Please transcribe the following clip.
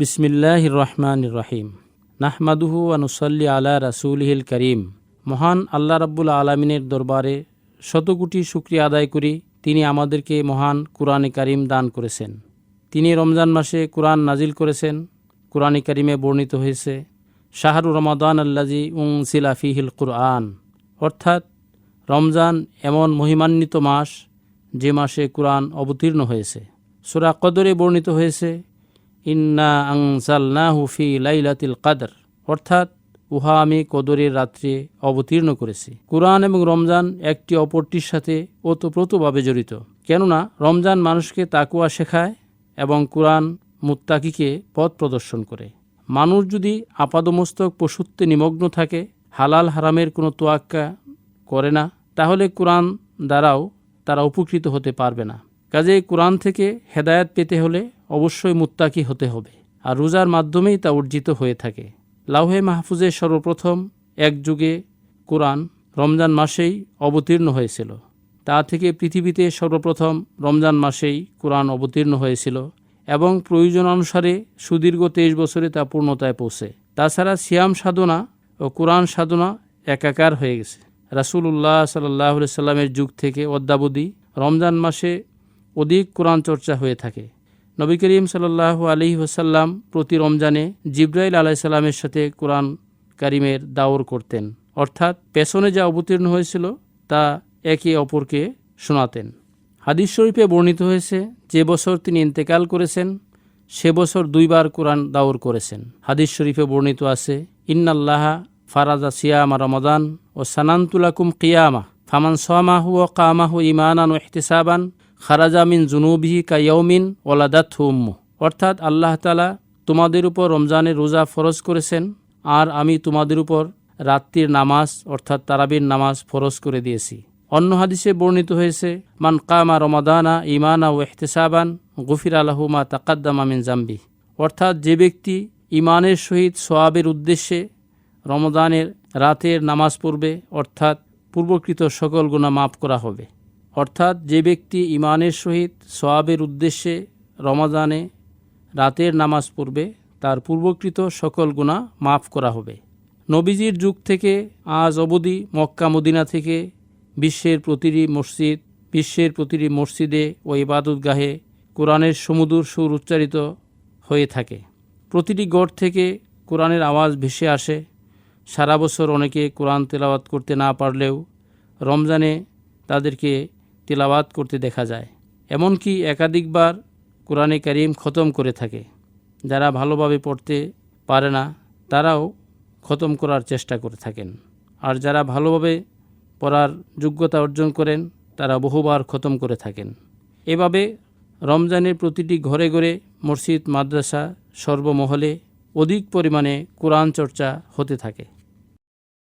বিসমিল্লাহ রহমান রহিম নাহমাদুহু আনুসল্লি আলা রাসুলহিল করিম। মহান আল্লাহ রাব্বুল আলমিনের দরবারে শতকোটি শুক্রিয়া আদায় করি, তিনি আমাদেরকে মহান কুরআনে কারিম দান করেছেন। তিনি রমজান মাসে কোরআন নাজিল করেছেন, কোরআনে কারিমে বর্ণিত হয়েছে, শাহরু রমাদান আল্লাজি উং সিলাফিহিল কুরআন। অর্থাৎ রমজান এমন মহিমান্বিত মাস, যে মাসে কোরআন অবতীর্ণ হয়েছে। সুরা কদরে বর্ণিত হয়েছে ইন্না আংসালনাহু ফি লাইলাতিল কাদর। অর্থাৎ উহা আমি কদরের রাত্রে অবতীর্ণ করেছি। কোরআন এবং রমজান একটি অপরটির সাথে ওতপ্রোতভাবে জড়িত। কেননা রমজান মানুষকে তাকুয়া শেখায় এবং কোরআন মুত্তাকিকে পথ প্রদর্শন করে। মানুষ যদি আপাদমস্তক পশুত্বে নিমগ্ন থাকে, হালাল হারামের কোনো তোয়াক্কা করে না, তাহলে কোরআন দ্বারাও তারা উপকৃত হতে পারবে না। কাজেই কোরআন থেকে হেদায়াত পেতে হলে অবশ্যই মুত্তাকি হতে হবে। আর রোজার মাধ্যমেই তা অর্জিত হয়ে থাকে। লাউহে মাহফুজে সর্বপ্রথম এক যুগে কোরআন রমজান মাসেই অবতীর্ণ হয়েছিল। তা থেকে পৃথিবীতে সর্বপ্রথম রমজান মাসেই কোরআন অবতীর্ণ হয়েছিল এবং প্রয়োজন অনুসারে সুদীর্ঘ তেইশ বছরে তা পূর্ণতায় পৌঁছে। তাছাড়া সিয়াম সাধনা ও কোরআন সাধনা একাকার হয়ে গেছে। রাসুল্লাহ সাল্লাহ সাল্লামের যুগ থেকে অদ্যাবধি রমজান মাসে অধিক কোরআন চর্চা হয়ে থাকে। নবী করিম সাল্লাহ আলী ওসাল্লাম প্রতি রমজানে জিব্রাইল আলাইসাল্লামের সাথে কোরআন কারিমের দাওর করতেন। অর্থাৎ পেছনে যা অবতীর্ণ হয়েছিল, তা একে অপরকে শোনাতেন। হাদিস শরীফে বর্ণিত হয়েছে, যে বছর তিনি ইন্তেকাল করেছেন, সে বছর দুইবার কোরআন দাওর করেছেন। হাদিস শরীফে বর্ণিত আছে, ইন্নাল্লাহা ফারাজা সিয়ামা রমাদান ও সানান্তুলাকুম কিয়ামা, ফামান সোয়ামাহু ও কামাহু ইমানান ও ইহতিসাবান খারাজা মিন জুনুবিহি কাইয়মিন ওলাদাত উম্মু অর্থাৎ আল্লাহ তালা তোমাদের উপর রমজানের রোজা ফরজ করেছেন, আর আমি তোমাদের উপর রাত্রির নামাজ, অর্থাৎ তারাবির নামাজ ফরজ করে দিয়েছি। অন্য হাদিসে বর্ণিত হয়েছে, মান কামা রমাদানা ইমানা ও এহতেসাবান গফির আলাহুমা তাকাদ্দামা মিন জাম্বি অর্থাৎ যে ব্যক্তি ইমানের সহিত সোয়াবের উদ্দেশ্যে রমদানের রাতের নামাজ পড়বে, অর্থাৎ পূর্বকৃত সকল গুণা মাফ করা হবে। অর্থাৎ যে ব্যক্তি ইমানের সহিত সোয়াবের উদ্দেশ্যে রমাজানে রাতের নামাজ পড়বে, তার পূর্বকৃত সকল গুণা মাফ করা হবে। নবীজির যুগ থেকে আজ অবধি মক্কা মদিনা থেকে বিশ্বের প্রতিটি মসজিদ, বিশ্বের প্রতিটি মসজিদে ও ইবাদতগাহে কোরআনের সমুদূর সুর উচ্চারিত হয়ে থাকে। প্রতিটি গড় থেকে কোরআনের আওয়াজ ভেসে আসে। সারা বছর অনেকে কোরআন তেলাওয়াত করতে না পারলেও রমজানে তাদেরকে তেলাওয়াত করতে দেখা যায়। এমনকি একাধিকবার কোরআনে কারিম খতম করে থাকে। যারা ভালোভাবে পড়তে পারে না, তারাও খতম করার চেষ্টা করে থাকেন। আর যারা ভালোভাবে পড়ার যোগ্যতা অর্জন করেন, তারা বহুবার খতম করে থাকেন। এভাবে রমজানের প্রতিটি ঘরে ঘরে মসজিদ, মাদ্রাসা, সর্বমহলে অধিক পরিমাণে কোরআন চর্চা হতে থাকে।